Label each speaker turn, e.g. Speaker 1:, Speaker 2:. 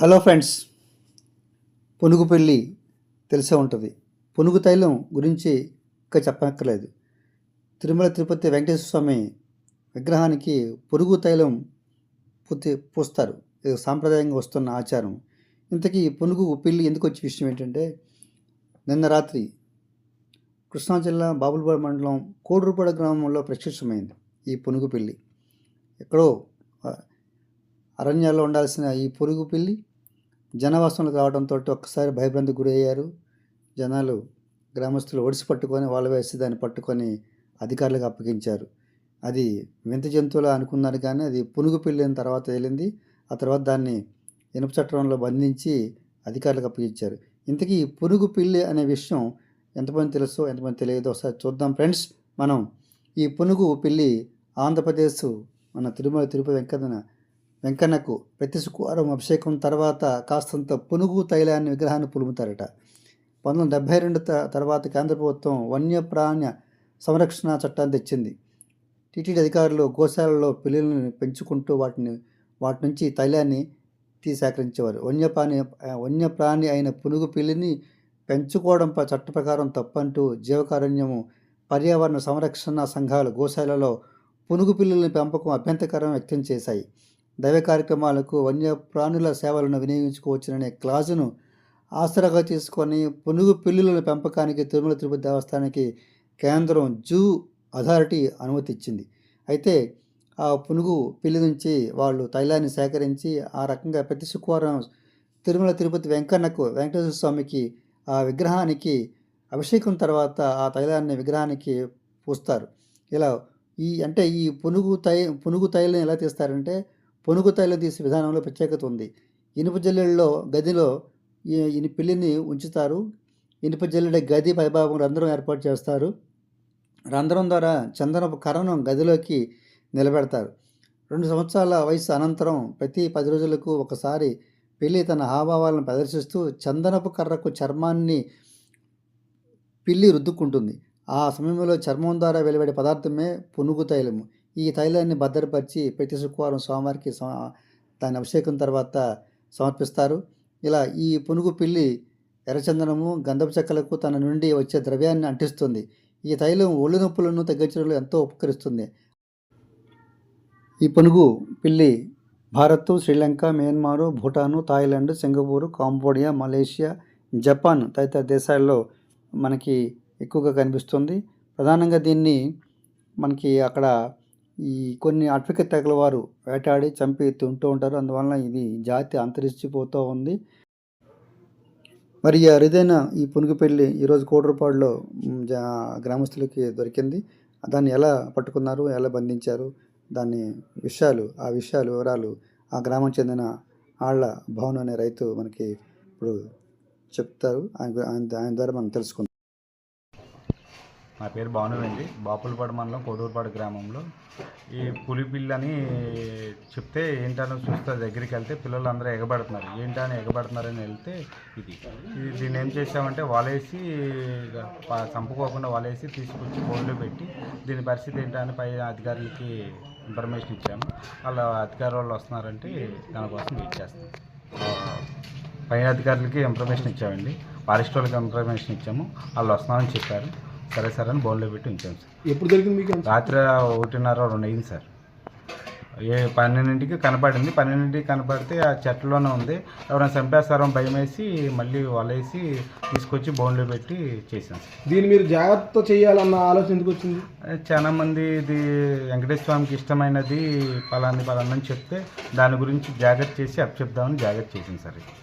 Speaker 1: Hello friends పునుగు పెళ్ళి తెలిసే ఉంటుంది. పునుగు తైలం గురించి ఇంకా చెప్పక్కర్లేదు. తిరుమల తిరుపతి వెంకటేశ్వర స్వామి విగ్రహానికి పురుగు తైలం పూర్తి పూస్తారు. ఇది సాంప్రదాయంగా వస్తున్న ఆచారం. ఇంతకీ పునుగు పెళ్ళి ఎందుకు వచ్చే విషయం ఏంటంటే నిన్న రాత్రి కృష్ణా జిల్లా బాబులపాడు మండలం కోడూరుపాడు గ్రామంలో ప్రత్యక్షమైంది ఈ పునుగు పెళ్ళి. ఎక్కడో అరణ్యాల్లో ఉండాల్సిన ఈ పురుగు పిల్లి జనవాసనలు రావడంతో ఒక్కసారి భయభ్రాంతి గురయ్యారు. జనాలు గ్రామస్తులు ఒడిసి పట్టుకొని వాళ్ళ వేసి దాన్ని పట్టుకొని అధికారులకు అప్పగించారు. అది వింత జంతువులా అనుకున్నారు కానీ అది పునుగు పెళ్ళిన తర్వాత తేలింది. ఆ తర్వాత దాన్ని ఇనుప చట్టంలో బంధించి అధికారులకు అప్పగించారు. ఇంతకీ పునుగు పిల్లి అనే విషయం ఎంతమంది తెలుసో ఎంతమంది తెలియదో ఒకసారి చూద్దాం. ఫ్రెండ్స్ మనం ఈ పునుగు పిల్లి ఆంధ్రప్రదేశ్ మన తిరుమల తిరుపతి వెంకన్న వెంకన్నకు ప్రతి శుక్రవారం అభిషేకం తర్వాత కాస్తంత పునుగు తైలాన్ని విగ్రహాన్ని పులుముతారట. పంతొమ్మిది వందల డెబ్భై రెండు త- తర్వాత కేంద్ర ప్రభుత్వం వన్యప్రాణ్య సంరక్షణ చట్టాన్ని తెచ్చింది. టీటీడీ అధికారులు గోశాలలో పిల్లులను పెంచుకుంటూ వాటిని వాటి నుంచి తైలాన్ని తీసేకరించేవారు వన్యప్రాణి వన్యప్రాణి అయిన పునుగు పిల్లిని పెంచుకోవడం ప- చట్ట ప్రకారం తప్పంటూ జీవకారుణ్యము పర్యావరణ సంరక్షణ సంఘాలు గోశాలలో పునుగు పిల్లుల పెంపకం అభ్యంతరకరం వ్యక్తం చేశాయి. దైవ కార్యక్రమాలకు వన్యప్రాణుల సేవలను వినియోగించుకోవచ్చుననే క్లాజును ఆసరాగా తీసుకొని పునుగు పిల్లుల పెంపకానికి తిరుమల తిరుపతి దేవస్థానానికి కేంద్రం జూ అథారిటీ అనుమతి ఇచ్చింది అయితే ఆ పునుగు పిల్లి నుంచి వాళ్ళు తైలాన్ని సేకరించి ఆ రకంగా ప్రతి శుక్రవారం తిరుమల తిరుపతి వెంకన్నకు వెంకటేశ్వర స్వామికి ఆ విగ్రహానికి అభిషేకం తర్వాత ఆ తైలాన్ని విగ్రహానికి పూస్తారు. ఇలా ఈ అంటే ఈ పునుగు తై పునుగు తైలం ఎలా తీస్తారంటే పొనుగు తైలం తీసే విధానంలో ప్రత్యేకత ఉంది. ఇనుప జల్లెడలో గదిలో ఈ పిల్లిని ఉంచుతారు. ఇనుప జల్లెడ గది పైభాగం రంధ్రం ఏర్పాటు చేస్తారు. రంధ్రం ద్వారా చందనపు కర్రను గదిలోకి నిలబెడతారు. రెండు సంవత్సరాల వయసు అనంతరం ప్రతి పది రోజులకు ఒకసారి పిల్లి తన హావభావాలను ప్రదర్శిస్తూ చందనపు కర్రకు చర్మాన్ని పిల్లి రుద్దుకుంటుంది. ఆ సమయంలో చర్మం ద్వారా వెలువడే పదార్థమే పునుగు తైలము. ఈ తైలాన్ని భద్రపరిచి ప్రతి శుక్రవారం స్వామివారికి దాని అభిషేకం తర్వాత సమర్పిస్తారు. ఇలా ఈ పునుగు పిల్లి ఎర్రచందనము గంధపు చెక్కలకు తన నుండి వచ్చే ద్రవ్యాన్ని అంటిస్తుంది. ఈ తైలం ఒళ్ళు నొప్పులను తగ్గించడంలో ఎంతో ఉపకరిస్తుంది. ఈ పునుగు పిల్లి Bharat Sri Lanka Myanmar Bhutan Thailand Singapore Cambodia Malaysia Japan తదితర దేశాల్లో మనకి ఎక్కువగా కనిపిస్తుంది. ప్రధానంగా దీన్ని మనకి అక్కడ ఈ కొన్ని అటవిక తెగల వారు వేటాడి చంపి తింటూ ఉంటారు. అందువలన ఇది జాతి అంతరించిపోతూ ఉంది. మరి అరుదైన ఈ పునుగుపెల్లి ఈరోజు కోటరపాడులో జా- గ్రామస్తులకి దొరికింది. దాన్ని ఎలా పట్టుకున్నారు? ఎలా బంధించారు? దాన్ని విషయాలు ఆ విషయాలు వివరాలు ఆ గ్రామం చెందిన ఆళ్ళ భవన్ అనే రైతు మనకి ఇప్పుడు చెప్తారు. ఆయన ఆయన- ఆయన ద్వారా మనం తెలుసుకుందాం.
Speaker 2: నా పేరు భాను అండి. బాపులపాడు మండలం కోటూరుపాడు గ్రామంలో. ఈ పులి పిల్లని చెప్తే ఏంటని చూస్తే దగ్గరికి వెళ్తే పిల్లలు అందరూ ఎగబడుతున్నారు. ఏంటని ఎగబడుతున్నారని వెళ్తే ఇది. ఇది దీన్ని ఏం చేసామంటే వలేసి చంపుకోకుండా వలేసి తీసుకొచ్చి బోర్డులో పెట్టి దీని పరిస్థితి ఏంటని పై అధికారులకి ఇన్ఫర్మేషన్ ఇచ్చాము. వాళ్ళ అధికారి వాళ్ళు వస్తున్నారంటే దానికోసం వెయిట్ చేస్తాం పై అధికారులకి ఇన్ఫర్మేషన్ ఇచ్చామండి. ఫారెస్ట్ వాళ్ళకి ఇన్ఫర్మేషన్ ఇచ్చాము. వాళ్ళు వస్తున్నామని చెప్పారు. సరే సరే అని బోన్లో పెట్టి ఉంచాము సార్.
Speaker 3: ఎప్పుడు దొరికింది మీకు
Speaker 2: రాత్రి ఒకటిన్నర రెండు అయింది సార్. ఏ పన్నెండింటికి కనపడింది. పన్నెండింటికి కనపడితే ఆ చెట్లలోనే ఉంది. ఎవరైనా చంపేస్తారని భయం వేసి మళ్ళీ వలేసి తీసుకొచ్చి బోన్లో పెట్టి చేసాం సార్.
Speaker 3: దీన్ని మీరు జాగ్రత్త చేయాలన్న ఆలోచన ఎందుకు వచ్చింది?
Speaker 2: చాలా మంది ఇది వెంకటేశ్వర స్వామికి ఇష్టమైనది పలాంది పలాందని చెప్తే దాని గురించి జాగ్రత్త చేసి అప్ చెప్దామని జాగ్రత్త చేసింది సార్. ఇది